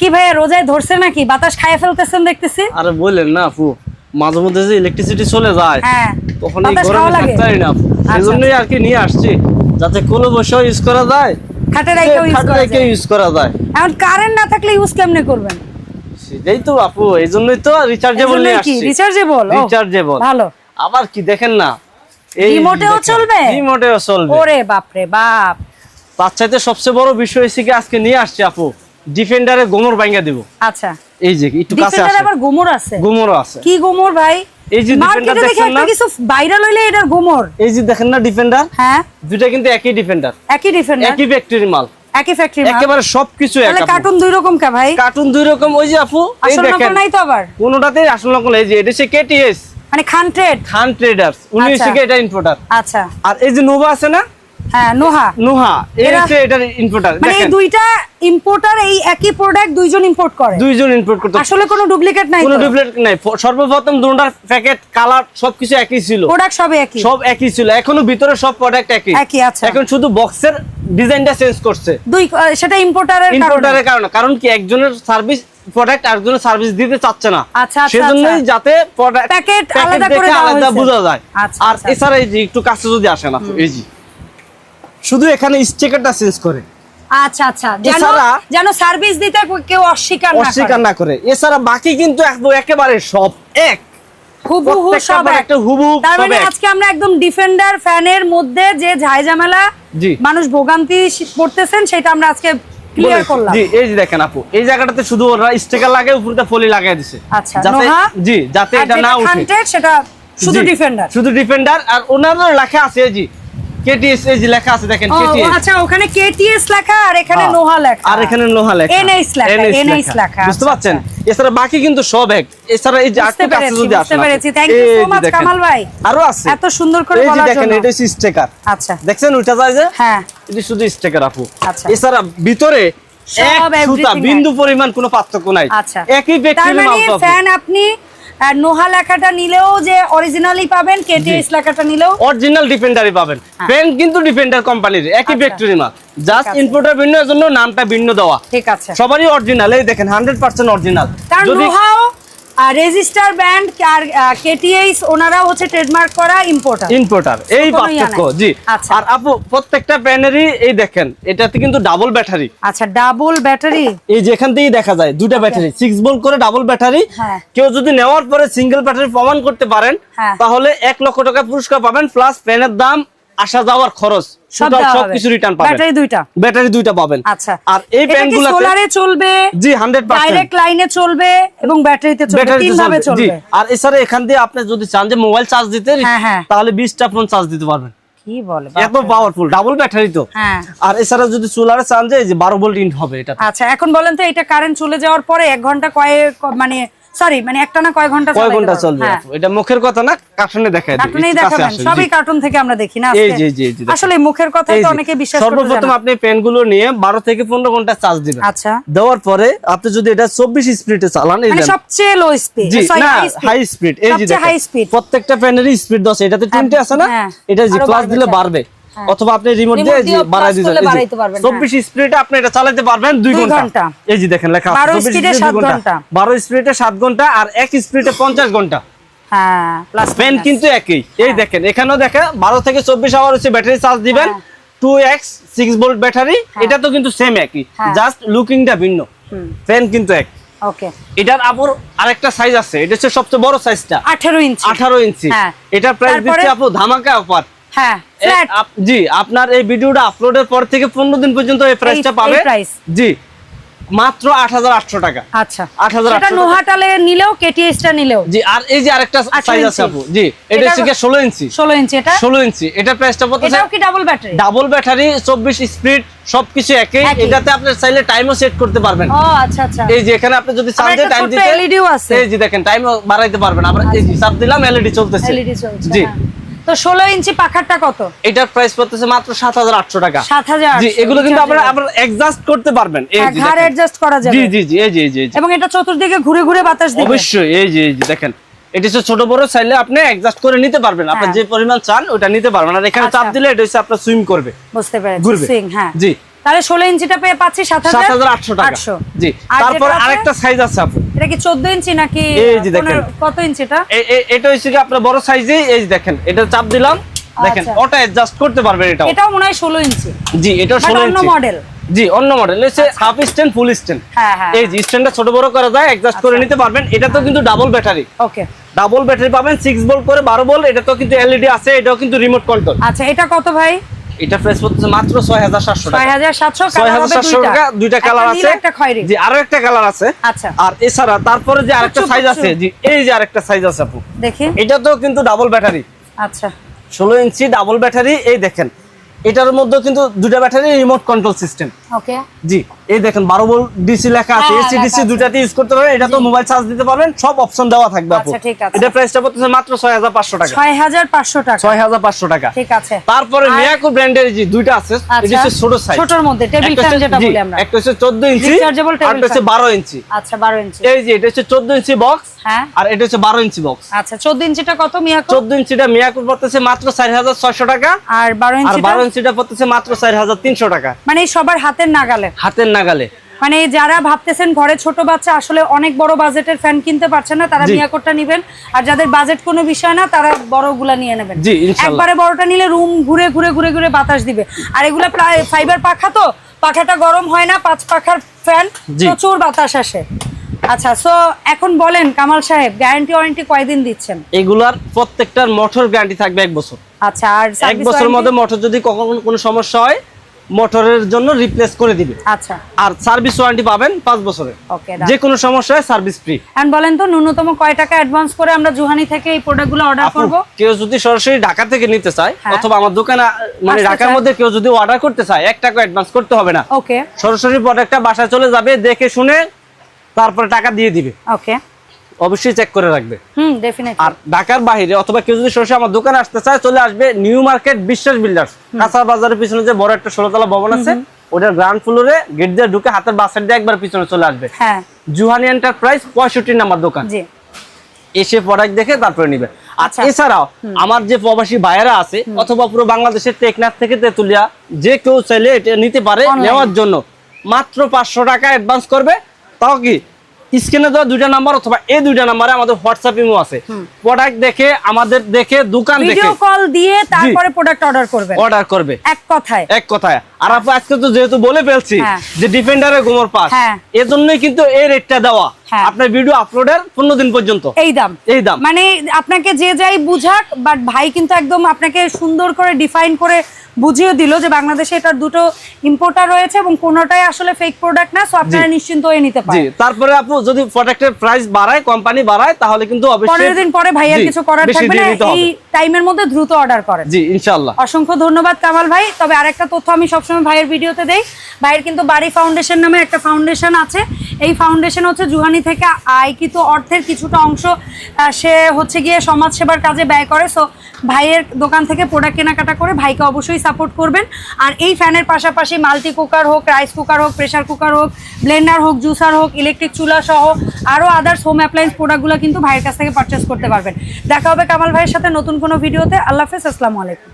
কি ভাইয়া রোজায় ধরছে নাকি? বাতাস খাইয়ে ফেলতেছেন দেখতেছি। আরে বললেন না আপু। মাঝে মধ্যে যে ইলেকট্রিসিটি চলে যায় হ্যাঁ তখন এই গরমে থাকতে না আপু। আচ্ছা, সেই জন্যই আর কি নিয়ে আসছি যাতে কোলো বসেও ইউজ করা যায় খাটে রাইকেও ইউজ করা যায়। ইউজ করা যায়। এখন কারেন্ট না থাকলে ইউজ কেমনে করবেন? সেটাই তো আপু এই জন্যই তো রিচার্জেবল নিয়ে আসছি। রিচার্জেবল রিচার্জেবল ভালো। আবার কি দেখেন না এই রিমোটেও চলবে? রিমোটেও চলবে। ওরে বাপ। তার চাইতে সবচেয়ে বড় বিষয় হচ্ছে কি আজকে নিয়ে আসছি আপু। ডিফেন্ডারে গোমর ভাঙ্গা দিব। আচ্ছা। এই যে একটু কাছে ডিফেন্ডার আবার গোমর আছে? গোমরও আছে। কি গোমর ভাই? এই যে defender মার্কেটে দেখি দেখছেন একটা না? কিছু ভাইরাল হইলে এটার গোমর। এই যে দেখেন না ডিফেন্ডার? হ্যাঁ। দুইটা কিন্তু একই ডিফেন্ডার। একই ডিফেন্ডার? একই ফ্যাক্টরি মাল। একই ফ্যাক্টরি মাল। একেবারে সবকিছু এক তাহলে কার্টুন দুই রকম কা ভাই? কার্টুন দুই রকম। ওই যে আপু এই আসল দেখেন। নকল নাই তো আবার? কোনোটাতেই আসল নকল এই যে এটা হচ্ছে কেটিএস মানে খান্ট্রেড খান ট্রেডার্স উনি আচ্ছা। হচ্ছে এটা ইম্পোর্টার আচ্ছা। আর এই যে নোভা আছে না? হ্যাঁ নোহা। নুহা এই হচ্ছে এটার ইম্পোর্টার মানে এই দুইটা ইম্পোর্টার এই একই প্রোডাক্ট দুইজন ইম্পোর্ট করে। দুইজন ইম্পোর্ট করতে আসলে কোনো ডুপ্লিকেট নাই কোনো ডুপ্লিকেট নাই। সর্বপ্রথম দুটার প্যাকেট কালার সবকিছু একই ছিল। প্রোডাক্ট সবই একই। সব একই ছিল। এখনও ভিতরে সব প্রোডাক্ট একই। একই, আচ্ছা। এখন শুধু বক্সের ডিজাইনটা চেঞ্জ করছে। দুই সেটা ইম্পোর্টারের ইম্পোর্টারের কারণে। কারণ কি একজনের সার্ভিস প্রোডাক্ট আরেকজনের সার্ভিস দিতে চাচ্ছে না। আচ্ছা, আচ্ছা, সেজন্যই। যাতে প্রোডাক্ট Packet আলাদা করে আলাদা। বোঝা যায়। আর। এছাড়া এই যে একটু কাছে যদি আসেন আপু এই যে। শুধু এখানে স্টিকারটা চেঞ্জ করে। আচ্ছা আচ্ছা। যেন যেন সার্ভিস দিতে কেউ অস্বীকার না অস্বীকার না করে। এছাড়া বাকি কিন্তু একেবারে সব এক। হুবহু সব এক। হুবহু তার মানে আজকে আমরা একদম ডিফেন্ডার ফ্যানের মধ্যে যে ঝামেলা জি। মানুষ ভোগান্তি পড়তেছেন সেটা আমরা আজকে ক্লিয়ার করলাম। জি এই যে দেখেন আপু এই জায়গাটাতে শুধু ওরা স্টিকার লাগিয়ে উপরে ফলি লাগিয়ে দিছে। আচ্ছা যাতে জি যাতে এটা না উঠে। সেটা শুধু ডিফেন্ডার শুধু ডিফেন্ডার আর ওনারও লেখা আছে যে কেটিএস এই যে লেখা আছে দেখেন কেটিএস আচ্ছা ওখানে কেটিএস লেখা আর এখানে হ্যাঁ। নোহা লেখা। আর এখানে লেখা। NH লেখা, NH লেখা, বুঝতে আচ্ছা, পারছেন? এছাড়া বাকি কিন্তু সব এক। এছাড়া এই যে আটটা পেরেছি, যদি বুঝতে পেরেছি। Much, দেখেন। কামাল ভাই। আরও আছে। এত সুন্দর করে এই যে দেখেন এটা হচ্ছে স্টিকার। আচ্ছা। দেখছেন ওইটা যায় যে? হ্যাঁ। এটি শুধু স্টিকার আপু। আচ্ছা। এছাড়া ভিতরে সব বিন্দু পরিমাণ কোনো পার্থক্য নাই। আচ্ছা। একই তার ব্যক্তির মানে ফ্যান আপনি আহ, নোহা লেখাটা নিলেও যে অরিজিনালি পাবেন কেটিএস লেখাটা নিলেও। অরিজিনাল ডিফেন্ডারই পাবেন। পেন কিন্তু ডিফেন্ডার কোম্পানির একই আচ্ছা। ফ্যাক্টরি মাল। জাস্ট ইনপুটের ভিন্ন এর জন্য নামটা ভিন্ন দেওয়া। ঠিক আছে। সবারই অরিজিনাল এই দেখেন হান্ড্রেড পার্সেন্ট অরিজিনাল কারণ নোহাও রেজিস্টার ব্যান্ড আর কেটিএস ওনারাও হচ্ছে ট্রেডমার্ক করা ইম্পোর্টার ইম্পোর্টার এই পার্থক্য জি। আচ্ছা। আর আপু প্রত্যেকটা প্যানেরই এই দেখেন এটাতে কিন্তু ডাবল ব্যাটারি আচ্ছা ডাবল ব্যাটারি এই যে এখান থেকেই দেখা যায় দুটা ব্যাটারি সিক্স ভোল্ট করে ডাবল ব্যাটারি। কেউ যদি নেওয়ার পরে সিঙ্গেল ব্যাটারি প্রমাণ করতে পারেন হ্যাঁ। তাহলে এক লক্ষ টাকা পুরস্কার পাবেন প্লাস প্যানের দাম আসা যাওয়ার খরচ। রিটার্ন পাবেন। ব্যাটারি দুইটা। ব্যাটারি দুইটা পাবেন। আচ্ছা। আর এই এটা সোলারে চলবে? জি হান্ড্রেড ডাইরেক্ট লাইনে চলবে এবং ব্যাটারিতে চলবে ব্যাটারি চলবে। আর এছাড়া এখান দিয়ে আপনি যদি চান যে মোবাইল চার্জ দিতে হ্যাঁ, হ্যাঁ। তাহলে বিশটা ফোন চার্জ দিতে পারবেন। কি বলে এত পাওয়ারফুল ডাবল ব্যাটারি তো। হ্যাঁ। আর এছাড়া যদি সোলারে চান যে ভোল্ট ইন হবে এটা আচ্ছা এখন বলেন তো এটা কারেন্ট চলে যাওয়ার পরে এক ঘণ্টা কয়েক মানে সরি মানে একটা না কয় ঘণ্টা কয় ঘণ্টা চলবে? হ্যাঁ। এটা মুখের কথা না? কার্টুনে দেখায় কার্টুনেই দেখাবেন। সবই কার্টুন থেকে আমরা দেখি না এই জি, জি, আসলে মুখের কথাই তো অনেকে বিশ্বাস সর্বপ্রথম আপনি পেনগুলো নিয়ে বারো থেকে পনেরো ঘণ্টা চার্জ দিবেন। আচ্ছা। দেওয়ার পরে আপনি যদি এটা চব্বিশ স্পিডে চালান এই মানে সবচেয়ে লো স্পিড না হাই স্পিড এই যে হাই স্পিড প্রত্যেকটা প্যানেরই স্পিড দশ এটাতে তিনটে আছে না? হ্যাঁ। এটা যে প্লাস দিলে বাড়বে। হ্যাঁ। অথবা আপনি রিমোট দিয়ে বাড়াই বাড়াইতে পারবেন, হ্যাঁ। চব্বিশ স্পিডে আপনি এটা চালাতে পারবেন দুই দুই ঘণ্টা। ঘণ্টা। এই যে দেখেন লেখা আছে, 12 24 speed এ speed এ সাত দুই ঘণ্টা। বারো স্পিডে সাত ঘণ্টা আর এক স্পিডে পঞ্চাশ ঘণ্টা। হ্যাঁ প্লাস পেন কিন্তু একই। এই দেখেন এখানেও দেখে বারো থেকে চব্বিশ আওয়ার হচ্ছে ব্যাটারি চার্জ দিবেন। হ্যাঁ। Two x six volt battery এটা তো কিন্তু সেম একই। হ্যাঁ। জাস্ট লুকিংটা ভিন্ন। পেন কিন্তু এক। ওকে এটার আপুর আরেকটা সাইজ আছে। এটা হচ্ছে সবচেয়ে বড় সাইজটা 18 ইঞ্চি। হ্যাঁ। এটার প্রাইস তারপরে? দিচ্ছে আপু ধামাকা অফার হ্যাঁ। জি আপনার এই ভিডিওটা আপলোডের পর থেকে পনেরো দিন পর্যন্ত এই প্রাইসটা পাবে। জি মাত্র আট হাজার আটশো টাকা। আচ্ছা। 8,800 সেটা নোহাটালে নিলেও কেটিএসটা নিলেও। জি আর এই যে আরেকটা সাইজ আছে আপু জি এটা এটা- হচ্ছে ষোলো ইঞ্চি। 16 ইঞ্চি এটা? ষোলো ইঞ্চি। এটার প্রাইসটা পড়তেছে এটাও কি ডাবল ব্যাটারি ডাবল ব্যাটারি চব্বিশ স্পিড সবকিছু একই। এটাতে আপনি চাইলে টাইমও সেট করতে পারবেন। ও আচ্ছা আচ্ছা। এই যে এখানে আপনি যদি টাইম দিতে LED ও আছে। এই যে দেখেন টাইম বাড়াইতে পারবেন। আমরা এই যে চাপ দিলাম এলইডি চলতেছে। এলইডি চলছে জি। হ্যাঁ। তো 16 ইঞ্চি পাখারটা কত? এটার প্রাইস পড়তেছে মাত্র 7800 টাকা। 7800 জি এগুলো কিন্তু আপনারা আপনারা অ্যাডজাস্ট করতে পারবেন। এই যে অ্যাডজাস্ট করা যাবে। জি জি জি এই যে এই যে এই যে। এবং এটা চতুর্দিকে ঘুরে ঘুরে বাতাস দিবে। অবশ্যই এই দেখেন। এটা হচ্ছে ছোট বড় চাইলে আপনি অ্যাডজাস্ট করে নিতে পারবেন। আপনি হ্যাঁ। যে পরিমাণ চান ওটা নিতে পারবেন। আর এখানে আচ্ছা। চাপ দিলে এটা হচ্ছে আপনার সুইম করবে। বুঝতে পেরেছি। সুইং হ্যাঁ। জি। তাহলে ষোলো ইঞ্চিটা পেয়ে পাচ্ছি সাত সাত হাজার হাজার আটশো টাকা। আটশো। জি তারপর আরেকটা সাইজ আছে আপু। এটা কি চোদ্দ ইঞ্চি নাকি এই যে দেখেন। কত ইঞ্চিটা? এ- এ- এটা হচ্ছে কি আপনার বড় সাইজেই এই দেখেন এটা চাপ দিলাম। দেখেন আচ্ছা। ওটা অ্যাডজাস্ট করতে পারবেন এটাও। এটাও মনে হয় ষোলো ইঞ্চি। জি এটা But ষোলো অন্য মডেল জি অন্য মডেল হচ্ছে হাফ স্ট্যান্ড ফুল স্ট্যান্ড হ্যাঁ হ্যাঁ। এই স্ট্যান্ডটা ছোট বড় করা যায় অ্যাডজাস্ট করে আচ্ছা। নিতে পারবেন। এটা তো কিন্তু double battery okay double battery পাবেন সিক্স ভোল্ট করে বারো ভোল্ট এটা তো কিন্তু এলইডি আছে এটাও কিন্তু রিমোট কন্ট্রোল আচ্ছা এটা কত ভাই? এটা প্রাইস পড়তেছে মাত্র ছয় হাজার সাতশো ছয় টাকা। হাজার সাতশো ছয় কালার হাজার হবে সাতশো দুইটা। টাকা দুইটা কালার আছে। একটা খয়েরি। জি আরও একটা কালার আছে। আচ্ছা। আর এছাড়া তারপরে যে আরেকটা সাইজ আছে জি এই যে আরেকটা সাইজ আছে আপু। দেখি। এটা তো কিন্তু ডাবল ব্যাটারি আচ্ছা। ষোলো ইঞ্চি ডাবল ব্যাটারি এই দেখেন। এটার মধ্যে কিন্তু দুটা battery remote control system okay জি এই দেখেন বারো ভোল্ট ডিসি লেখা আছে এসি ডিসি দুটাতে ইউজ করতে পারবেন এটা তো মোবাইল চার্জ দিতে পারবেন সব অপশন দেওয়া থাকবে আপু। আচ্ছা, ঠিক আছে। এটা প্রাইসটা পড়তেছে মাত্র ছয় হাজার পাঁচশো টাকা। ছয় হাজার পাঁচশো টাকা। ছয় হাজার পাঁচশো টাকা। ঠিক আছে। তারপরে মিয়াকো ব্র্যান্ডের দুইটা আছে এটা আচ্ছা হচ্ছে ছোট সাইজ ছোটর মধ্যে টেবিল ফ্যান যেটা বলি আমরা। একটা হচ্ছে চোদ্দ ইঞ্চি Rechargeable আর একটা হচ্ছে fan। বারো ইঞ্চি। আচ্ছা বারো ইঞ্চি। এই যে এটা হচ্ছে চোদ্দ ইঞ্চি বক্স হ্যাঁ। আর এটা হচ্ছে বারো ইঞ্চি বক্স আচ্ছা চোদ্দ ইঞ্চিটা কত মিয়াকো চোদ্দ ইঞ্চিটা মিয়াকো পড়তেছে মাত্র চার হাজার ছয়শো টাকা আর বারো আর ইঞ্চিটা? বারো ইঞ্চিটা পড়তেছে মাত্র চার হাজার তিনশো টাকা। মানে সবার হাতের নাগালে। হাতের নাগালে। মানে যারা ভাবতেছেন ঘরে ছোট বাচ্চা আসলে অনেক বড় বাজেটের ফ্যান কিনতে পারছে না তারা মিয়াকোটটা নিবেন। আর যাদের বাজেট কোনো বিষয় না তারা বড়গুলা নিয়ে নেবেন। জি, ইনশাল্লাহ। একবারে বড়টা নিলে রুম ঘুরে ঘুরে ঘুরে ঘুরে বাতাস দিবে। আর এগুলা প্রায় ফাইবার পাখা তো পাখাটা গরম হয় না পাঁচ পাখার ফ্যান প্রচুর বাতাস আসে। আচ্ছা সো এখন বলেন কামাল সাহেব গ্যারান্টি ওয়ারেন্টি কয়দিন দিচ্ছেন? এগুলার প্রত্যেকটার মোটর গ্যারান্টি থাকবে এক বছর। আচ্ছা আর এক বছরের মধ্যে মোটর যদি কখনো কোনো সমস্যা হয় মোটরের জন্য রিপ্লেস করে দিবে। আচ্ছা। আর সার্ভিস ওয়ারেন্টি পাবেন পাঁচ বছরের ওকে যে কোনো সমস্যা হয় সার্ভিস ফ্রি এখন বলেন তো ন্যূনতম কয় টাকা অ্যাডভান্স করে আমরা জুহানি থেকে এই প্রোডাক্টগুলো অর্ডার করব? কেউ যদি সরাসরি ঢাকা থেকে নিতে চায় হ্যাঁ। অথবা আমার দোকানে মানে ঢাকার মধ্যে কেউ যদি অর্ডার করতে চায় এক টাকা অ্যাডভান্স করতে হবে না। ওকে সরাসরি প্রোডাক্টটা বাসায় চলে যাবে দেখে শুনে তারপরে টাকা দিয়ে দিবে। ওকে অবশ্যই চেক করে রাখবে। হুম ডেফিনেটলি আর ঢাকার বাইরে অথবা কেউ যদি সরাসরি আমার দোকানে আসতে চায় চলে আসবে নিউ মার্কেট বিশ্বাস বিল্ডার্স কাঁচা বাজারের পিছনে যে বড় একটা ষোলোতলা ভবন আছে ওটার গ্রাউন্ড ফ্লোরে গেট দিয়ে ঢুকে হাতের বাসার দিয়ে একবার পিছনে চলে আসবে। হ্যাঁ। জুহানি এন্টারপ্রাইজ পঁয়ষট্টি নাম্বার দোকান। জি। এসে প্রোডাক্ট দেখে তারপরে নিবে। আচ্ছা। এছাড়াও আমার যে প্রবাসী ভাইয়েরা আছে অথবা পুরো বাংলাদেশের টেকনাফ থেকে তেতুলিয়া যে কেউ চাইলে এটা নিতে পারে নেওয়ার জন্য। মাত্র পাঁচশো টাকা অ্যাডভান্স করবে। তাও কি? স্ক্রিনে দেওয়া দুইটা নাম্বার অথবা এই দুইটা নাম্বারে আমাদের হোয়াটসঅ্যাপ ইমো আছে। প্রোডাক্ট দেখে আমাদের দেখে দোকান দেখে। ভিডিও কল দিয়ে তারপরে প্রোডাক্ট অর্ডার করবে অর্ডার করবে। এক কথায়। এক কথায়। আর আপু আজকে তো যেহেতু বলে ফেলছি হ্যাঁ। যে ডিফেন্ডারের গোমর পাস হ্যাঁ। এজন্যই কিন্তু এই রেটটা দেওয়া। আপনার ভিডিও আপলোডের পনেরো দিন পর্যন্ত। এই দাম। এই দাম। মানে আপনাকে যে যাই বুঝাক বাট ভাই কিন্তু একদম আপনাকে সুন্দর করে ডিফাইন করে বুঝিয়ে দিল যে বাংলাদেশে এটার দুটো ইম্পোর্টার রয়েছে এবং কোনোটাই আসলে ফেক প্রোডাক্ট না সো আপনারা নিশ্চিন্ত হয়ে নিতে জি পারেন। তারপরে আপু যদি প্রোডাক্টের প্রাইস বাড়ায় কোম্পানি বাড়ায় তাহলে কিন্তু অবশ্যই পনেরো দিন পরে ভাইয়ের জি, কিছু করার থাকবে না এই টাইমের মধ্যে দ্রুত অর্ডার করেন। জি ইনশাআল্লাহ। অসংখ্য ধন্যবাদ কামাল ভাই। তবে আরেকটা তথ্য আমি সবসময় ভাইয়ের ভিডিওতে দেই। ভাইয়ের কিন্তু বাড়ি ফাউন্ডেশন নামে একটা ফাউন্ডেশন আছে। এই ফাউন্ডেশন হচ্ছে জুহানি থেকে আয়কৃত অর্থের কিছুটা অংশ সে হচ্ছে গিয়ে সমাজ সেবার কাজে ব্যয় করে। সো ভাইয়ের দোকান থেকে প্রোডাক্ট কেনাকাটা করে ভাইকে অবশ্যই সাপোর্ট করবেন। আর এই ফ্যানের পাশাপাশি মাল্টি কুকার হোক রাইস কুকার হোক প্রেসার কুকার হোক ব্লেন্ডার হোক জুসার হোক ইলেকট্রিক চুলা সহ আরও আদার্স হোম অ্যাপ্লায়েন্স প্রোডাক্টগুলো কিন্তু ভাইয়ের কাছ থেকে পারচেস করতে পারবেন। দেখা হবে কামাল ভাইয়ের সাথে নতুন কোনো ভিডিওতে আল্লাহ হাফেজ, আসসালামু আলাইকুম।